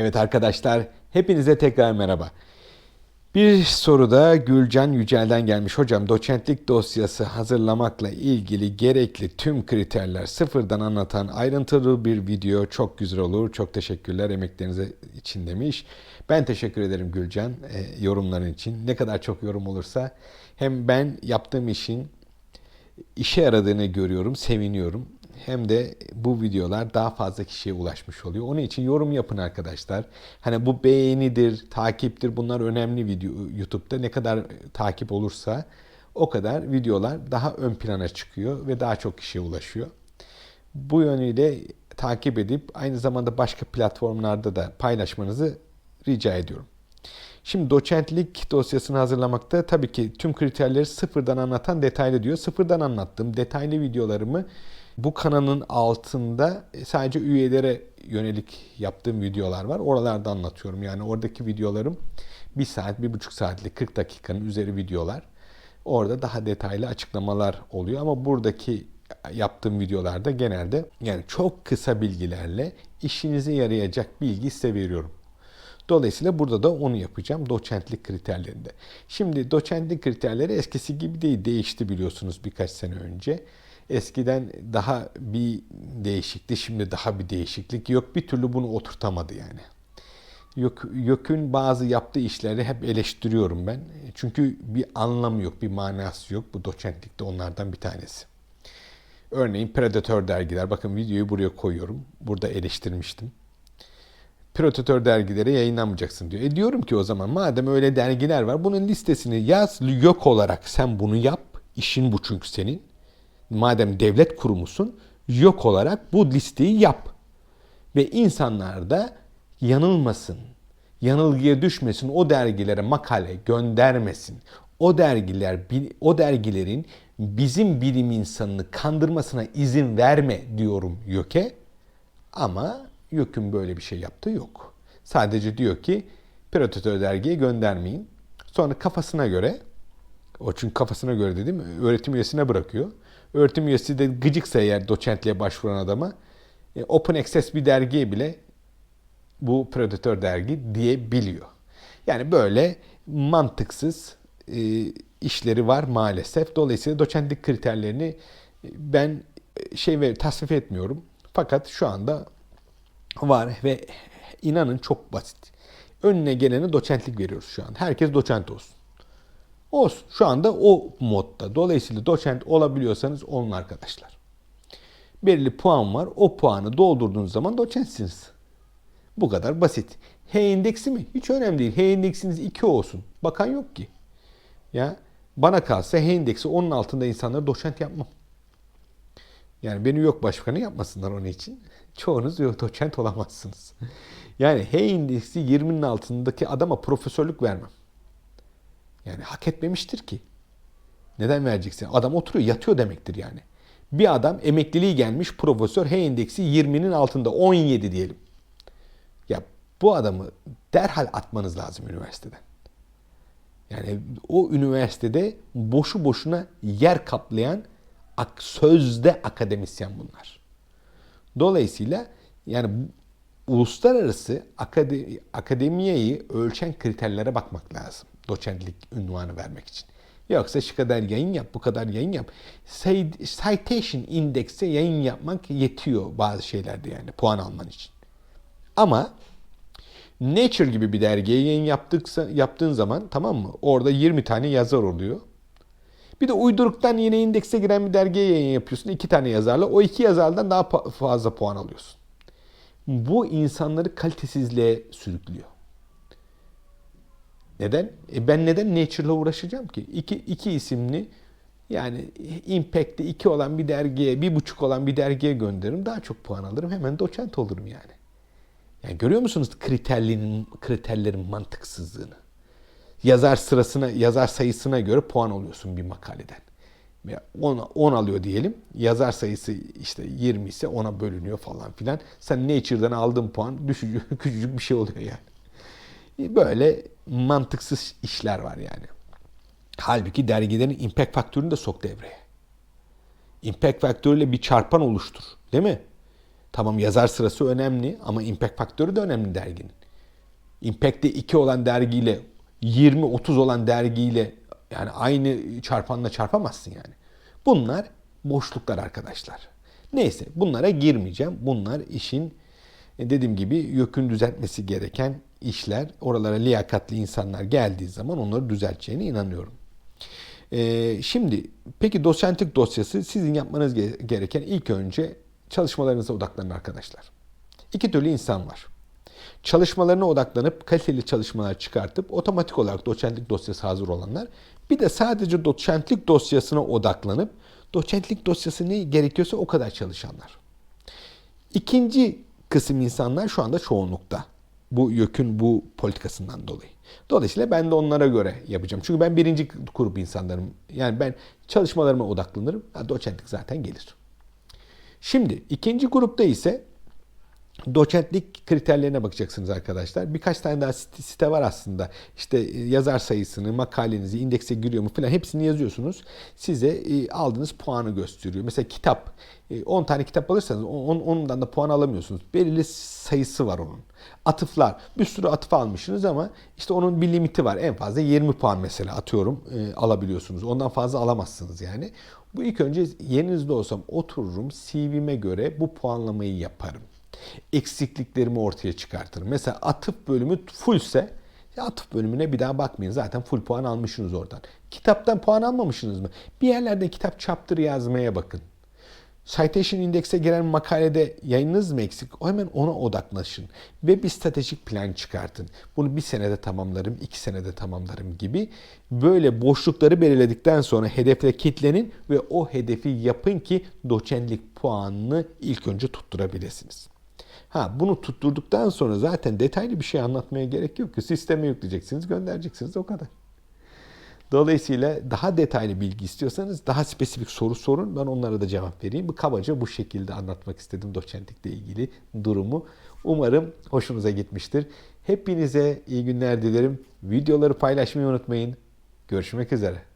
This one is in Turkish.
Evet arkadaşlar, hepinize tekrar merhaba. Bir soruda Gülcan Yücel'den gelmiş. Hocam doçentlik dosyası hazırlamakla ilgili gerekli tüm kriterler sıfırdan anlatan ayrıntılı bir video çok güzel olur. Çok teşekkürler emeklerinize için demiş. Ben teşekkür ederim Gülcan e, yorumların için. Ne kadar çok yorum olursa hem ben yaptığım işin işe yaradığını görüyorum, seviniyorum. Hem de bu videolar daha fazla kişiye ulaşmış oluyor. Onun için yorum yapın arkadaşlar. Hani bu beğenidir, takiptir bunlar önemli video YouTube'da. Ne kadar takip olursa o kadar videolar daha ön plana çıkıyor ve daha çok kişiye ulaşıyor. Bu yönüyle takip edip aynı zamanda başka platformlarda da paylaşmanızı rica ediyorum. Şimdi doçentlik dosyasını hazırlamakta tabii ki tüm kriterleri sıfırdan anlatan detaylı diyor. Sıfırdan anlattığım detaylı videolarımı bu kanalın altında sadece üyelere yönelik yaptığım videolar var. Oralarda anlatıyorum. Yani oradaki videolarım bir saat, bir buçuk saatlik 40 dakikanın üzeri videolar. Orada daha detaylı açıklamalar oluyor ama buradaki yaptığım videolarda genelde yani çok kısa bilgilerle işinize yarayacak bilgi size veriyorum. Dolayısıyla burada da onu yapacağım doçentlik kriterlerinde. Şimdi doçentlik kriterleri eskisi gibi değil değişti biliyorsunuz birkaç sene önce. Eskiden daha bir değişikti, şimdi daha bir değişiklik yok. Bir türlü bunu oturtamadı yani. Yok, YÖK'ün bazı yaptığı işleri hep eleştiriyorum ben. Çünkü bir anlamı yok, bir manası yok. Bu doçentlikte onlardan bir tanesi. Örneğin Predator dergiler. Bakın videoyu buraya koyuyorum. Burada eleştirmiştim. Predator dergilere yayınlanmayacaksın diyor. E diyorum ki o zaman madem öyle dergiler var bunun listesini yaz yok olarak sen bunu yap. İşin bu çünkü senin. Madem devlet kurumusun yok olarak bu listeyi yap. Ve insanlar da yanılmasın, yanılgıya düşmesin, o dergilere makale göndermesin. O dergiler, o dergilerin bizim bilim insanını kandırmasına izin verme diyorum YÖK'e. Ama YÖK'ün böyle bir şey yaptığı yok. Sadece diyor ki Predator dergiye göndermeyin. Sonra kafasına göre, o çünkü kafasına göre dedim, öğretim üyesine bırakıyor. Öğretim üyesi de gıcıksa eğer doçentliğe başvuran adama e, open access bir dergiye bile bu Predator dergi diyebiliyor. Yani böyle mantıksız e, işleri var maalesef. Dolayısıyla doçentlik kriterlerini e, ben e, şey ve tasvip etmiyorum. Fakat şu anda var ve inanın çok basit. Önüne gelene doçentlik veriyoruz şu an. Herkes doçent olsun. Olsun. Şu anda o modda. Dolayısıyla doçent olabiliyorsanız olun arkadaşlar. Belirli puan var. O puanı doldurduğunuz zaman doçentsiniz. Bu kadar basit. H indeksi mi? Hiç önemli değil. H indeksiniz 2 olsun. Bakan yok ki. Ya bana kalsa H indeksi onun altında insanları doçent yapmam. Yani beni yok başkanı yapmasınlar onun için. Çoğunuz yok doçent olamazsınız. Yani H indeksi 20'nin altındaki adama profesörlük vermem. Yani hak etmemiştir ki. Neden vereceksin? Adam oturuyor, yatıyor demektir yani. Bir adam emekliliği gelmiş profesör H indeksi 20'nin altında 17 diyelim. Ya bu adamı derhal atmanız lazım üniversiteden. Yani o üniversitede boşu boşuna yer kaplayan sözde akademisyen bunlar. Dolayısıyla yani uluslararası akade, akademiyeyi ölçen kriterlere bakmak lazım. Doçentlik ünvanı vermek için. Yoksa şu kadar yayın yap, bu kadar yayın yap. Citation indekse yayın yapmak yetiyor bazı şeylerde yani puan alman için. Ama Nature gibi bir dergiye yayın yaptıksa, yaptığın zaman tamam mı? Orada 20 tane yazar oluyor. Bir de uyduruktan yine indekse giren bir dergiye yayın yapıyorsun. iki tane yazarla. O iki yazardan daha fazla puan alıyorsun. Bu insanları kalitesizliğe sürüklüyor. Neden? E ben neden Nature'la uğraşacağım ki? İki, iki isimli yani Impact'te iki olan bir dergiye, bir buçuk olan bir dergiye gönderirim. Daha çok puan alırım. Hemen doçent olurum yani. Yani görüyor musunuz kriterlerin, kriterlerin mantıksızlığını? Yazar sırasına, yazar sayısına göre puan alıyorsun bir makaleden. 10, 10 alıyor diyelim. Yazar sayısı işte 20 ise 10'a bölünüyor falan filan. Sen Nature'dan aldığın puan düşücü, küçücük bir şey oluyor yani. Böyle mantıksız işler var yani. Halbuki dergilerin impact faktörünü de sok devreye. Impact faktörüyle bir çarpan oluştur. Değil mi? Tamam yazar sırası önemli ama impact faktörü de önemli derginin. Impact'te 2 olan dergiyle 20-30 olan dergiyle yani aynı çarpanla çarpamazsın yani. Bunlar boşluklar arkadaşlar. Neyse bunlara girmeyeceğim. Bunlar işin e, dediğim gibi yökün düzeltmesi gereken işler. Oralara liyakatli insanlar geldiği zaman onları düzelteceğine inanıyorum. Ee, şimdi peki dosyantik dosyası sizin yapmanız ge- gereken ilk önce çalışmalarınıza odaklanın arkadaşlar. İki türlü insan var. Çalışmalarına odaklanıp kaliteli çalışmalar çıkartıp otomatik olarak doçentlik dosyası hazır olanlar. Bir de sadece doçentlik dosyasına odaklanıp doçentlik dosyası ne gerekiyorsa o kadar çalışanlar. İkinci kısım insanlar şu anda çoğunlukta. Bu YÖK'ün bu politikasından dolayı. Dolayısıyla ben de onlara göre yapacağım. Çünkü ben birinci grup insanlarım. Yani ben çalışmalarıma odaklanırım. Ha, Doçentlik zaten gelir. Şimdi ikinci grupta ise doçentlik kriterlerine bakacaksınız arkadaşlar. Birkaç tane daha site, var aslında. İşte e, yazar sayısını, makalenizi, indekse giriyor mu falan hepsini yazıyorsunuz. Size e, aldığınız puanı gösteriyor. Mesela kitap, e, 10 tane kitap alırsanız on, ondan da puan alamıyorsunuz. Belirli sayısı var onun. Atıflar, bir sürü atıf almışsınız ama işte onun bir limiti var. En fazla 20 puan mesela atıyorum e, alabiliyorsunuz. Ondan fazla alamazsınız yani. Bu ilk önce yerinizde olsam otururum CV'me göre bu puanlamayı yaparım eksikliklerimi ortaya çıkartırım. Mesela atıf bölümü fullse atıf bölümüne bir daha bakmayın. Zaten full puan almışsınız oradan. Kitaptan puan almamışsınız mı? Bir yerlerde kitap chapter yazmaya bakın. Citation Index'e giren makalede yayınınız mı eksik? Hemen ona odaklaşın. Ve bir stratejik plan çıkartın. Bunu bir senede tamamlarım, iki senede tamamlarım gibi. Böyle boşlukları belirledikten sonra hedefle kitlenin ve o hedefi yapın ki doçentlik puanını ilk önce tutturabilirsiniz. Ha bunu tutturduktan sonra zaten detaylı bir şey anlatmaya gerek yok ki. Sisteme yükleyeceksiniz, göndereceksiniz o kadar. Dolayısıyla daha detaylı bilgi istiyorsanız daha spesifik soru sorun. Ben onlara da cevap vereyim. Bu kabaca bu şekilde anlatmak istedim doçentlikle ilgili durumu. Umarım hoşunuza gitmiştir. Hepinize iyi günler dilerim. Videoları paylaşmayı unutmayın. Görüşmek üzere.